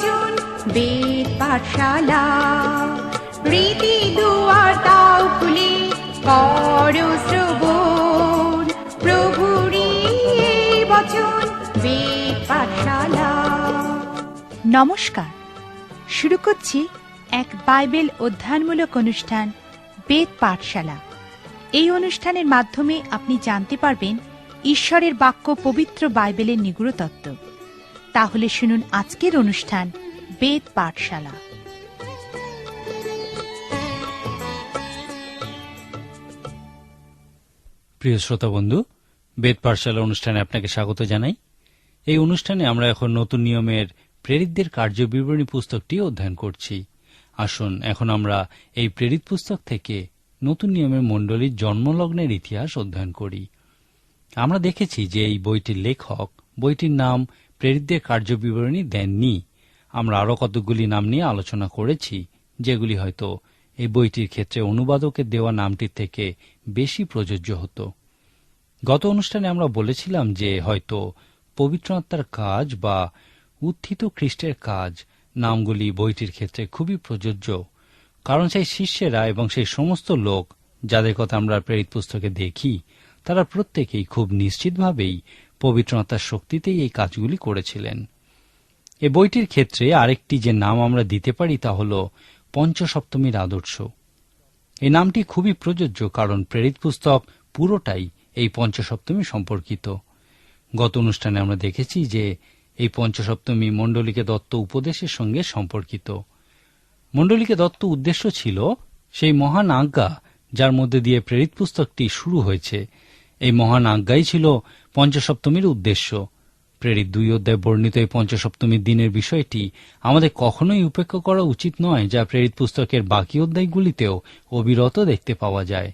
বচন বেদ পাঠশালা রীতি দুয়ার তাও খুলে করো শ্রবণ। প্রভুরি বচন বেদ পাঠশালা নমস্কার। শুরু করছি এক বাইবেল অধ্যয়নমূলক অনুষ্ঠান বেদ পাঠশালা এই অনুষ্ঠানের মাধ্যমে আপনি জানতে পারবেন ঈশ্বরের বাক্য পবিত্র বাইবেলের নিগুড় তত্ত্ব। তাহলে শুনুন আজকের অনুষ্ঠান বেদ পাঠশালা। প্রিয় শ্রোতা বন্ধু, বেদ পাঠশালা অনুষ্ঠানে আপনাকে স্বাগত জানাই। এই অনুষ্ঠানে আমরা এখন নতুন নিয়মের প্রেরিতদের কার্য বিবরণী পুস্তকটি অধ্যয়ন করছি। আসুন, এখন আমরা এই প্রেরিত পুস্তক থেকে নতুন নিয়মের মণ্ডলীর জন্মলগ্নের ইতিহাস অধ্যয়ন করি। আমরা দেখেছি যে এই বইটির লেখক, বইটির নাম প্রেরিতদের কার্য বিবরণী দেননি। আমরা আরও কতগুলি নাম নিয়ে আলোচনা করেছি, যেগুলি হয়তো এই বইটির ক্ষেত্রে অনুবাদকের দেওয়া নামটির থেকে বেশি প্রযোজ্য হতো। গত অনুষ্ঠানে আমরা বলেছিলাম যে হয়তো পবিত্র আত্মার কাজ বা উত্থিত খ্রিস্টের কাজ নামগুলি বইটির ক্ষেত্রে খুবই প্রযোজ্য, কারণ সেই শিষ্যেরা এবং সেই সমস্ত লোক যাদের কথা আমরা প্রেরিত পুস্তকে দেখি, তারা প্রত্যেকেই খুব নিশ্চিতভাবেই পবিত্র আত্মার শক্তিতেই এই কাজগুলি করেছিলেন। এ বইটির ক্ষেত্রে আরেকটি যে নাম আমরা দিতে পারি তা হল পঞ্চসপ্তমীর আদর্শ। এই নামটি খুবই প্রযোজ্য কারণ প্রেরিত পুস্তক পুরোটাই এই পঞ্চসপ্তমী সম্পর্কিত। গত অনুষ্ঠানে আমরা দেখেছি যে এই পঞ্চসপ্তমী মণ্ডলীকে দত্ত উপদেশের সঙ্গে সম্পর্কিত। মণ্ডলীকে দত্ত উদ্দেশ্য ছিল সেই মহান আজ্ঞা যার মধ্যে দিয়ে প্রেরিত পুস্তকটি শুরু হয়েছে। এই মহান আজ্ঞাই ছিল পঞ্চসপ্তমীর উদ্দেশ্য। প্রেরিত দুই অধ্যায় বর্ণিত এই পঞ্চসপ্তমীর দিনের বিষয়টি আমাদের কখনোই উপেক্ষা করা উচিত নয়, যা প্রেরিত পুস্তকের বাকি অধ্যায়গুলিতেও অবিরত দেখতে পাওয়া যায়।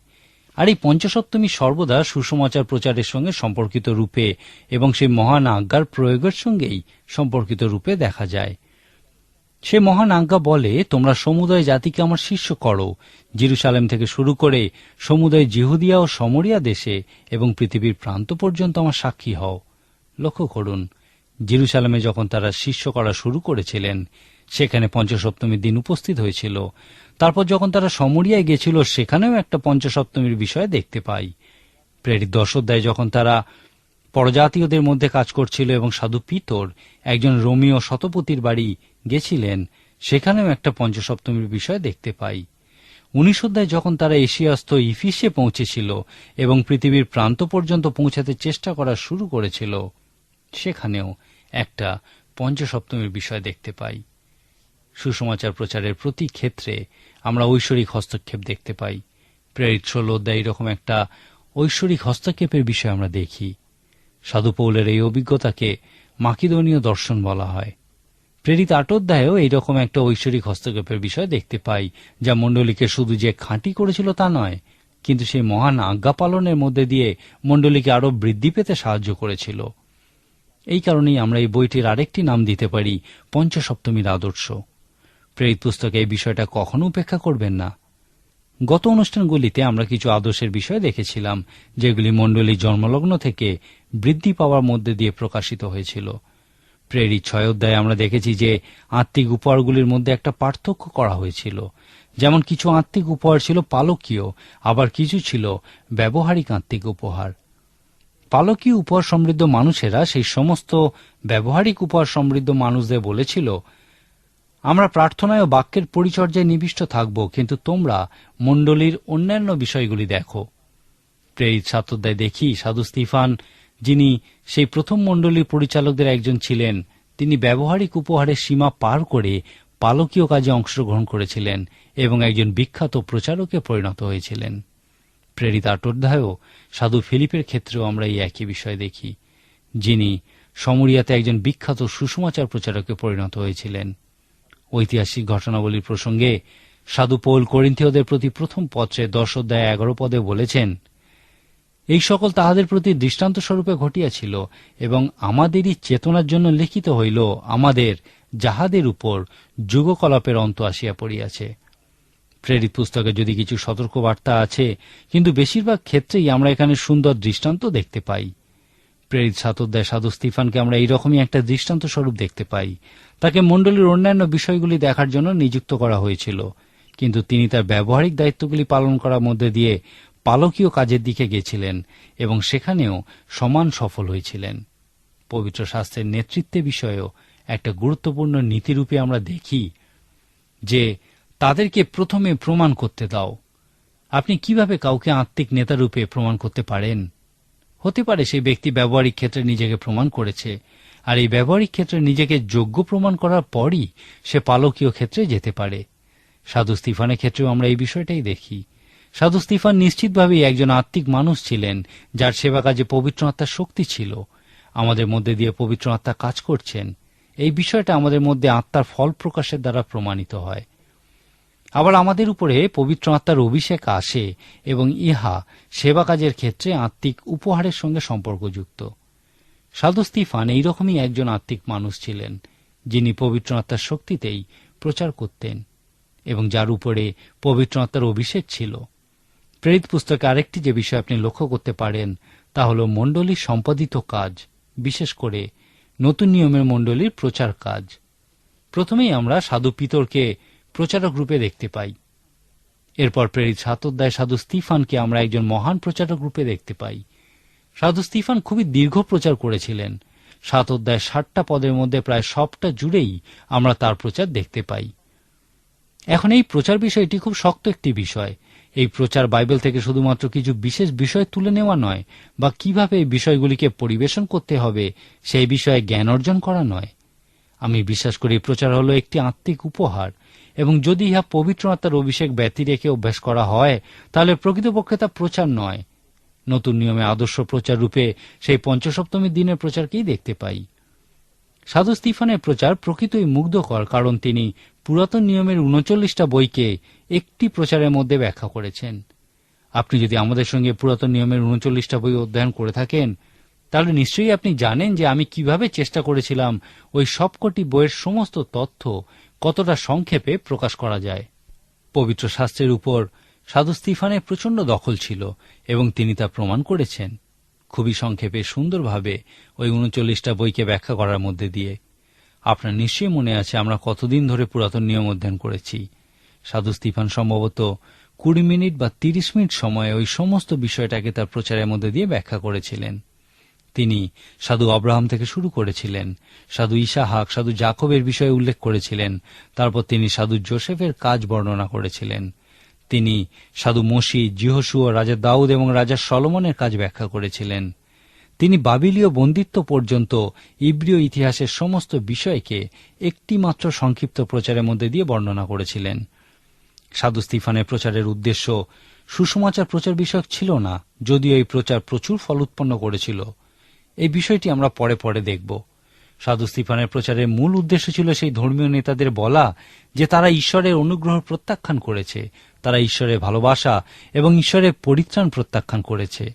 আর এই পঞ্চসপ্তমী সর্বদা সুসমাচার প্রচারের সঙ্গে সম্পর্কিত রূপে এবং সেই মহান আজ্ঞার প্রয়োগের সঙ্গেই সম্পর্কিত রূপে দেখা যায়। সে মহান আজ্ঞা বলে, তোমরা সমুদয় জাতিকে আমার শিষ্য করো। জিরুসালেম থেকে শুরু করে সমুদয় জিহুদিয়া ও সমরিয়া দেশে এবং পৃথিবীর প্রান্ত পর্যন্ত আমার সাক্ষী হও। লক্ষ্য করুন, জিরুসালামে যখন তারা শিষ্য করা শুরু করেছিলেন, সেখানে পঞ্চসপ্তমীর দিন উপস্থিত হয়েছিল। তারপর যখন তারা সমরিয়ায় গেছিল, সেখানেও একটা পঞ্চসপ্তমীর বিষয় দেখতে পাই। প্রেরিত দশ অধ্যায়ে যখন তারা পরজাতীয়দের মধ্যে কাজ করছিল এবং সাধু পিতর একজন রোমিও শতপতির বাড়ি গেছিলেন, সেখানেও একটা পঞ্চসপ্তমীর বিষয় দেখতে পাই। উনিশ অধ্যায় যখন তারা এশিয়াস্ত ইফিসে পৌঁছেছিল এবং পৃথিবীর প্রান্ত পর্যন্ত পৌঁছাতে চেষ্টা করা শুরু করেছিল, সেখানেও একটা পঞ্চসপ্তমীর বিষয় দেখতে পাই। সুসমাচার প্রচারের প্রতি ক্ষেত্রে আমরা ঐশ্বরিক হস্তক্ষেপ দেখতে পাই। প্রেরিত ষোল অধ্যায় এরকম একটা ঐশ্বরিক হস্তক্ষেপের বিষয় আমরা দেখি। সাধু পৌলের এই অভিজ্ঞতাকে মাকিদনীয় দর্শন বলা হয়। প্রেরিত আট অধ্যায়েও এইরকম একটা ঐশ্বরিক হস্তক্ষেপের বিষয় দেখতে পাই, যা মণ্ডলীকে শুধু যে খাঁটি করেছিল তা নয়, কিন্তু সেই মহান আজ্ঞা পালনের মধ্যে দিয়ে মণ্ডলীকে আরও বৃদ্ধি পেতে সাহায্য করেছিল। এই কারণেই আমরা এই বইটির আরেকটি নাম দিতে পারি, পঞ্চসপ্তমীর আদর্শ। প্রেরিত পুস্তকে এই বিষয়টা কখনো উপেক্ষা করবেন না। গত অনুষ্ঠানগুলিতে আমরা কিছু আদর্শের বিষয় দেখেছিলাম, যেগুলি মণ্ডলীর জন্মলগ্ন থেকে বৃদ্ধি পাওয়ার মধ্যে দিয়ে প্রকাশিত হয়েছিল। প্রেরিত ছয় অধ্যায়ে আমরা দেখেছি যে আত্মিক উপহারগুলির মধ্যে একটা পার্থক্য করা হয়েছিল। যেমন কিছু আত্মিক উপহার ছিল পালকীয়, আবার কিছু ছিল ব্যবহারিক আত্মিক উপহার। পালকীয় উপহার সমৃদ্ধ মানুষেরা সেই সমস্ত ব্যবহারিক উপহার সমৃদ্ধ মানুষদের বলেছিল আমরা প্রার্থনায় ও বাক্যের পরিচর্যায় নিবিষ্ট থাকব, কিন্তু তোমরা মণ্ডলীর অন্যান্য বিষয়গুলি দেখো। প্রেরিত সাতোদ্দায় দেখি, সাধু স্তিফান যিনি সেই প্রথম মণ্ডলীর পরিচালকদের একজন ছিলেন, তিনি ব্যবহারিক উপহারের সীমা পার করে পালকীয় কাজে অংশগ্রহণ করেছিলেন এবং একজন বিখ্যাত প্রচারকে পরিণত হয়েছিলেন। প্রেরিত আটোধ্যায়ও সাধু ফিলিপের ক্ষেত্রেও আমরা এই একই বিষয় দেখি, যিনি সমরিয়াতে একজন বিখ্যাত সুষমাচার প্রচারকে পরিণত হয়েছিলেন। ঐতিহাসিক ঘটনাবলীর প্রসঙ্গে সাধু পৌল করিন্থীয়দের প্রতি প্রথম পত্রে দশ অধ্যায় এগারো পদে বলেছেন, এই সকল তাহাদের প্রতি দৃষ্টান্ত স্বরূপে ঘটিয়াছিল এবং আমাদেরই চেতনার জন্য লিখিত হইল, আমাদের যাহাদের উপর যুগকলাপের অন্ত আসিয়া পড়িয়াছে। প্রেরিত পুস্তকে যদি কিছু সতর্কবার্তা আছে, কিন্তু বেশিরভাগ ক্ষেত্রেই আমরা এখানে সুন্দর দৃষ্টান্ত দেখতে পাই। প্রেরিত সাতোদ্দায় সাধু স্তিফানকে আমরা এইরকমই একটা দৃষ্টান্ত স্বরূপ দেখতে পাই। তাকে মণ্ডলীর অন্যান্য বিষয়গুলি দেখার জন্য নিযুক্ত করা হয়েছিল। কিন্তু তিনি তার ব্যবহারিক দায়িত্বগুলি পালন করার মধ্যে দিয়ে পালকীয় কাজের দিকে গেছিলেন এবং সেখানেও সমান সফল হয়েছিলেন। পবিত্র শাস্ত্রের নেতৃত্বে বিষয়েও একটা গুরুত্বপূর্ণ নীতিরূপে আমরা দেখি যে তাদেরকে প্রথমে প্রমাণ করতে দাও। আপনি কীভাবে কাউকে আত্মিক নেতারূপে প্রমাণ করতে পারেন? হতে পারে সেই ব্যক্তি ব্যবহারিক ক্ষেত্রে নিজেকে প্রমাণ করেছে। আর এই ব্যবহারিক ক্ষেত্রে নিজেকে যোগ্য প্রমাণ করার পরই সে পালকীয় ক্ষেত্রে যেতে পারে। সাধু স্তিফানের ক্ষেত্রেও আমরা এই বিষয়টাই দেখি। সাধু স্তিফান নিশ্চিতভাবেই একজন আত্মিক মানুষ ছিলেন, যার সেবা কাজে পবিত্র আত্মার শক্তি ছিল। আমাদের মধ্যে দিয়ে পবিত্র আত্মা কাজ করছেন। এই বিষয়টা আমাদের মধ্যে আত্মার ফল প্রকাশের দ্বারা প্রমাণিত হয়। আবার আমাদের উপরে পবিত্র আত্মার অভিষেক আসে এবং ইহা সেবা কাজের ক্ষেত্রে আত্মিক উপহারের সঙ্গে সম্পর্কযুক্ত। সাধু স্তিফান এইরকমই একজন আত্মিক মানুষ ছিলেন, যিনি পবিত্র আত্মার শক্তিতেই প্রচার করতেন এবং যার উপরে পবিত্র আত্মার অভিষেক ছিল। প্রেরিত পুস্তকে আরেকটি যে বিষয় আপনি লক্ষ্য করতে পারেন, তা হল মণ্ডলীর সম্পাদিত কাজ, বিশেষ করে নতুন নিয়মের মণ্ডলীর প্রচার কাজ। প্রথমেই আমরা সাধু পিতরকে প্রচারক রূপে দেখতে পাই। এরপর প্রেরিত সাতোদ্দায় সাধু স্তিফানকে আমরা একজন মহান প্রচারক রূপে দেখতে পাই। সাধু স্তিফান খুবই দীর্ঘ প্রচার করেছিলেন। সাত অধ্যায় ষাটটা পদের মধ্যে প্রায় সবটা জুড়েই আমরা তার প্রচার দেখতে পাই। এখন এই প্রচার বিষয়টি খুব শক্ত একটি বিষয়। এই প্রচার বাইবেল থেকে শুধুমাত্র কিছু বিশেষ বিষয় তুলে নেওয়া নয়, বা কীভাবে এই বিষয়গুলিকে পরিবেশন করতে হবে, সেই বিষয়ে জ্ঞান অর্জন করা নয়। আমি বিশ্বাস করি প্রচার হলো একটি আত্মিক উপহার। এবং যদি ইহা পবিত্র আত্মার অভিষেক ব্যতি রেখে অভ্যাস করা হয়, তাহলে প্রকৃতপক্ষে তা প্রচার নয়। নতুন নিয়মে আদর্শ প্রচার রূপে সেই পঞ্চসপ্তমীর দিনের প্রচারকেই দেখতে পাই। সাধু স্তিফানের প্রচার প্রকৃতই মুগ্ধকর, কারণ তিনি পুরাতন নিয়মের উনচল্লিশটা বইকে একটি প্রচারের মধ্যে ব্যাখ্যা করেছেন। আপনি যদি আমাদের সঙ্গে পুরাতন নিয়মের উনচল্লিশটা বই অধ্যয়ন করে থাকেন, তাহলে নিশ্চয়ই আপনি জানেন যে আমি কীভাবে চেষ্টা করেছিলাম ওই সবকটি বইয়ের সমস্ত তথ্য কতটা সংক্ষেপে প্রকাশ করা যায়। পবিত্র শাস্ত্রের উপর সাধু স্তিফানের প্রচণ্ড দখল ছিল এবং তিনি তা প্রমাণ করেছেন। খুবই সংক্ষেপে, সুন্দরভাবে ওই উনচল্লিশটা বইকে ব্যাখ্যা করার মধ্যে দিয়ে। আপনার নিশ্চয়ই মনে আছে, আমরা কতদিন ধরে পুরাতন নিয়ম অধ্যয়ন করেছি। সাধু স্তিফান সম্ভবত কুড়ি মিনিট বা তিরিশ মিনিট সময়ে ওই সমস্ত বিষয়টাকে তার প্রচারের মধ্যে দিয়ে ব্যাখ্যা করেছিলেন। তিনি সাধু আব্রাহাম থেকে শুরু করেছিলেন। সাধু ইসাহাক, সাধু জাকবের বিষয়ে উল্লেখ করেছিলেন। তারপর তিনি সাধু জোসেফের কাজ বর্ণনা করেছিলেন। তিনি সাধু মসি জিহসু রাজা দাউদ এবং রাজা সলমনের কাজ ব্যাখ্যা করেছিলেন। তিনি বাবিলীয় বন্দিত্ব পর্যন্ত ইব্রিয় ইতিহাসের সমস্ত বিষয়কে একটি মাত্র সংক্ষিপ্ত প্রচারের মধ্যে দিয়ে বর্ণনা করেছিলেন। সাধু স্তিফানের প্রচারের উদ্দেশ্য সুসমাচার প্রচার বিষয়ক ছিল না, যদিও এই প্রচার প্রচুর ফল উৎপন্ন করেছিল। এই বিষয়টি আমরা পরে পরে দেখব। সাধু স্তিফানের প্রচারের মূল উদ্দেশ্য ছিল সেই ধর্মীয় নেতাদের বলা যে তারা ঈশ্বরের অনুগ্রহ প্রত্যাখ্যান করেছে, তারা ঈশ্বরের ভালোবাসা এবং ঈশ্বরের পরিত্রাণ প্রত্যাখ্যান করেছে।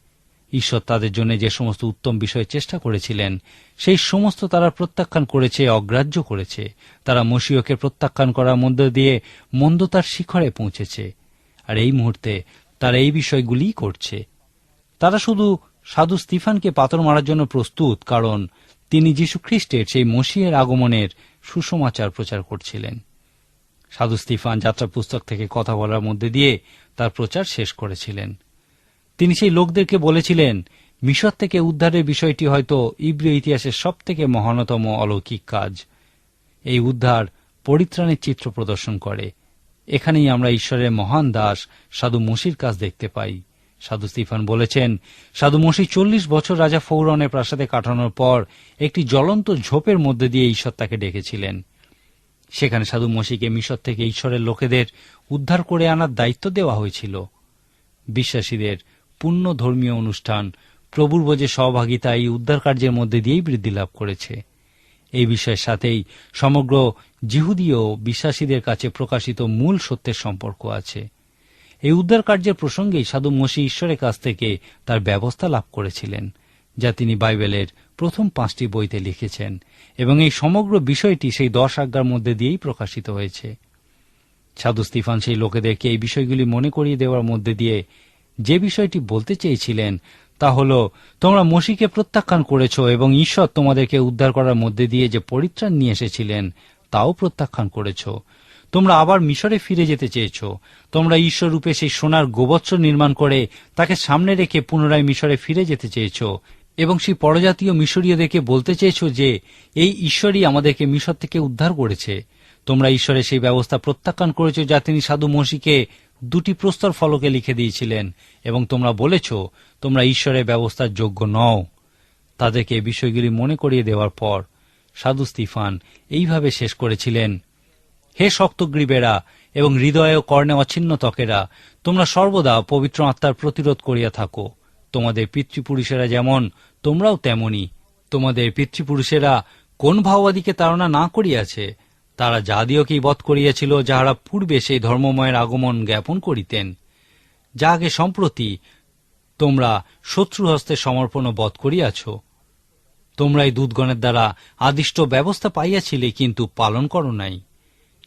ঈশ্বর তাদের জন্য যে সমস্ত উত্তম বিষয় চেষ্টা করেছিলেন, সেই সমস্ত তারা প্রত্যাখ্যান করেছে, অগ্রাহ্য করেছে। তারা মসিয়কে প্রত্যাখ্যান করার মধ্য দিয়ে মন্দতার শিখরে পৌঁছেছে। আর এই মুহূর্তে তারা এই বিষয়গুলিই করছে। তারা শুধু সাধু স্তিফানকে পাথর মারার জন্য প্রস্তুত, কারণ তিনি যীশু খ্রিস্টের সেই মসিহের আগমনের সুসমাচার প্রচার করছিলেন। সাধু স্তিফান যাত্রা পুস্তক থেকে কথা বলার মধ্যে দিয়ে তার প্রচার শেষ করেছিলেন। তিনি সেই লোকদেরকে বলেছিলেন, মিশর থেকে উদ্ধারের বিষয়টি হয়তো ইব্রিয় ইতিহাসের সব থেকে মহানতম অলৌকিক কাজ। এই উদ্ধার পরিত্রাণের চিত্র প্রদর্শন করে। এখানেই আমরা ঈশ্বরের মহান দাস সাধু মসির কাজ দেখতে পাই। সাধু স্তিফান বলেছেন, সাধু মসি চল্লিশ বছর রাজা ফৌরনের প্রাসাদে কাটানোর পর একটি জ্বলন্ত ঝোপের মধ্যে দিয়ে ঈশ্বর তাকে ডেকেছিলেন। সেখানে সাধু মসিকে মিশর থেকে ঈশ্বরের লোকেদের উদ্ধার করে আনার দায়িত্ব দেওয়া হয়েছিল। বিশ্বাসীদের পূর্ণ ধর্মীয় অনুষ্ঠান, প্রভুর বোঝে সহভাগিতা এই উদ্ধার কার্যের মধ্যে দিয়েই বৃদ্ধি লাভ করেছে। এই বিষয়ের সাথেই সমগ্র জিহুদীয় বিশ্বাসীদের কাছে প্রকাশিত মূল সত্যের সম্পর্ক আছে। এই উদ্ধার কার্যের প্রসঙ্গেই সাধু মসি ঈশ্বরের কাছ থেকে তার ব্যবস্থা লাভ করেছিলেন, যা তিনি বাইবেলের প্রথম পাঁচটি বইতে লিখেছেন, এবং এই সমগ্র বিষয়টি সেই দশ আজ্ঞার মধ্যে দিয়েই প্রকাশিত হয়েছে। সাধু স্তিফান সেই লোকেদেরকে এই বিষয়গুলি মনে করিয়ে দেওয়ার মধ্যে দিয়ে যে বিষয়টি বলতে চেয়েছিলেন, তা হল, তোমরা মসিকে প্রত্যাখ্যান করেছ এবং ঈশ্বর তোমাদেরকে উদ্ধার করার মধ্যে দিয়ে যে পরিত্রাণ নিয়ে এসেছিলেন, তাও প্রত্যাখ্যান করেছ। তোমরা আবার মিশরে ফিরে যেতে চেয়েছ। তোমরা ঈশ্বর রূপে সেই সোনার গোবৎস নির্মাণ করে তাকে সামনে রেখে পুনরায় মিশরে ফিরে যেতে চেয়েছ। এবং সেই পরজাতীয় মিশরীয়দেরকে বলতে চেয়েছ যে, এই ঈশ্বরই আমাদেরকে মিশর থেকে উদ্ধার করেছে। তোমরা ঈশ্বরের সেই ব্যবস্থা প্রত্যাখ্যান করেছ যা তিনি সাধু মসিকে দুটি প্রস্তর ফলকে লিখে দিয়েছিলেন। এবং তোমরা বলেছ, তোমরা ঈশ্বরের ব্যবস্থার যোগ্য নও। তাদেরকে বিষয়গুলি মনে করিয়ে দেওয়ার পর সাধু স্তিফান এইভাবে শেষ করেছিলেন। হে শক্তগ্রীবেরা এবং হৃদয়ে ও কর্ণে অছিন্ন ত্বকেরা, তোমরা সর্বদা পবিত্র আত্মার প্রতিরোধ করিয়া থাকো। তোমাদের পিতৃপুরুষেরা যেমন, তোমরাও তেমনি। তোমাদের পিতৃপুরুষেরা কোন ভাওবাদীকে তাড়না না করিয়াছে? তারা জাদিওকেই বধ করিয়াছিল, যাহারা পূর্বে সেই ধর্মময়ের আগমন জ্ঞাপন করিতেন। যা আগে সম্প্রতি তোমরা শত্রু হস্তে সমর্পণ বধ করিয়াছ। তোমরা এই দূতগণের দ্বারা আদিষ্ট ব্যবস্থা পাইয়াছিলে, কিন্তু পালন করো নাই।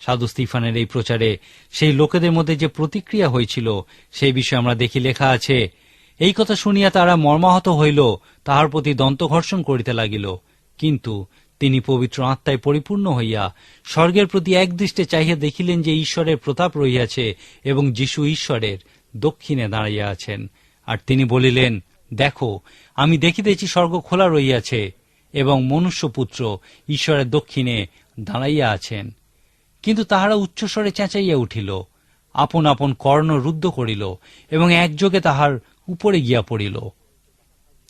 সাধু স্তিফানের এই প্রচারে সেই লোকেদের মধ্যে যে প্রতিক্রিয়া হয়েছিল, সেই বিষয়ে আমরা দেখি লেখা আছে, এই কথা শুনিয়া তারা মর্মাহত হইল, তাহার প্রতি দন্তঘর্ষণ করিতে লাগিল। কিন্তু তিনি পবিত্র আত্মায় পরিপূর্ণ হইয়া স্বর্গের প্রতি একদৃষ্টে চাহিয়া দেখিলেন যে ঈশ্বরের প্রতাপ রহিয়াছে এবং যিশু ঈশ্বরের দক্ষিণে দাঁড়াইয়া আছেন। আর তিনি বলিলেন, দেখো, আমি দেখিতেছি স্বর্গ খোলা রহিয়াছে এবং মনুষ্যপুত্র ঈশ্বরের দক্ষিণে দাঁড়াইয়া আছেন। কিন্তু তাহারা উচ্চস্বরে চেঁচাইয়া উঠিল। আপন আপন কর্ণ রুদ্ধ করিল এবং একযোগে তাহার উপরে গিয়া পড়িল।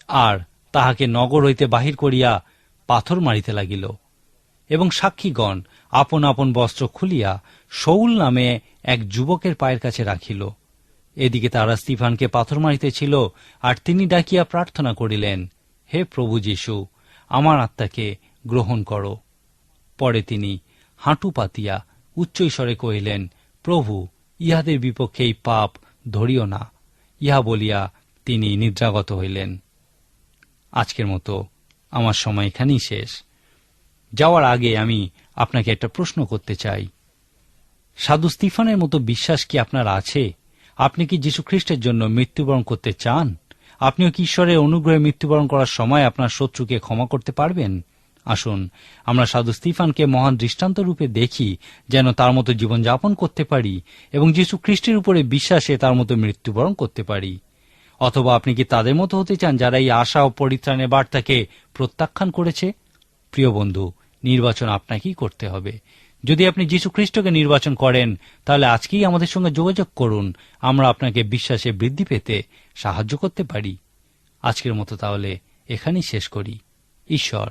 আর তাহাকে নগর হইতে বাহির করিয়া পাথর মারিতে লাগিল। এবং সাক্ষীগণ আপন আপন বস্ত্র খুলিয়া শৌল নামে এক যুবকের পায়ের কাছে রাখিল। এদিকে তারা স্তিফানকে পাথর মারিতেছিল আর তিনি ডাকিয়া প্রার্থনা করিলেন, হে প্রভু যীশু, আমার আত্মাকে গ্রহণ করো। পরে তিনি হাঁটু পাতিয়া উচ্চৈস্বরে কহিলেন, প্রভু, ইহাদের বিপক্ষে এই পাপ ধরিও না। ইহা বলিয়া তিনি নিদ্রাগত হইলেন। আজকের মতো আমার সময় এখানেই শেষ। যাওয়ার আগে আমি আপনাকে একটা প্রশ্ন করতে চাই। সাধু স্তিফানের মতো বিশ্বাস কি আপনার আছে? আপনি কি যীশু খ্রিস্টের জন্য মৃত্যুবরণ করতে চান? আপনিও কি ঈশ্বরের অনুগ্রহে মৃত্যুবরণ করার সময় আপনার শত্রুকে ক্ষমা করতে পারবেন? আসুন, আমরা সাধু স্তিফানকে মহান দৃষ্টান্ত রূপে দেখি, যেন তার মতো জীবনযাপন করতে পারি, এবং যীশু খ্রিস্টের উপরে বিশ্বাসে তার মতো মৃত্যুবরণ করতে পারি। অথবা আপনি কি তাদের মতো হতে চান, যারা এই আশা ও পরিত্রাণের বার্তাকে প্রত্যাখ্যান করেছে? প্রিয় বন্ধু, নির্বাচন আপনাকেই করতে হবে। যদি আপনি যীশু খ্রিস্টকে নির্বাচন করেন, তাহলে আজকেই আমাদের সঙ্গে যোগাযোগ করুন, আমরা আপনাকে বিশ্বাসে বৃদ্ধি পেতে সাহায্য করতে পারি। আজকের মতো তাহলে এখানেই শেষ করি। ঈশ্বর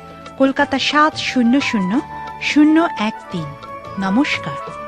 কলকাতা সাত শূন্য শূন্য শূন্য এক তিন। নমস্কার।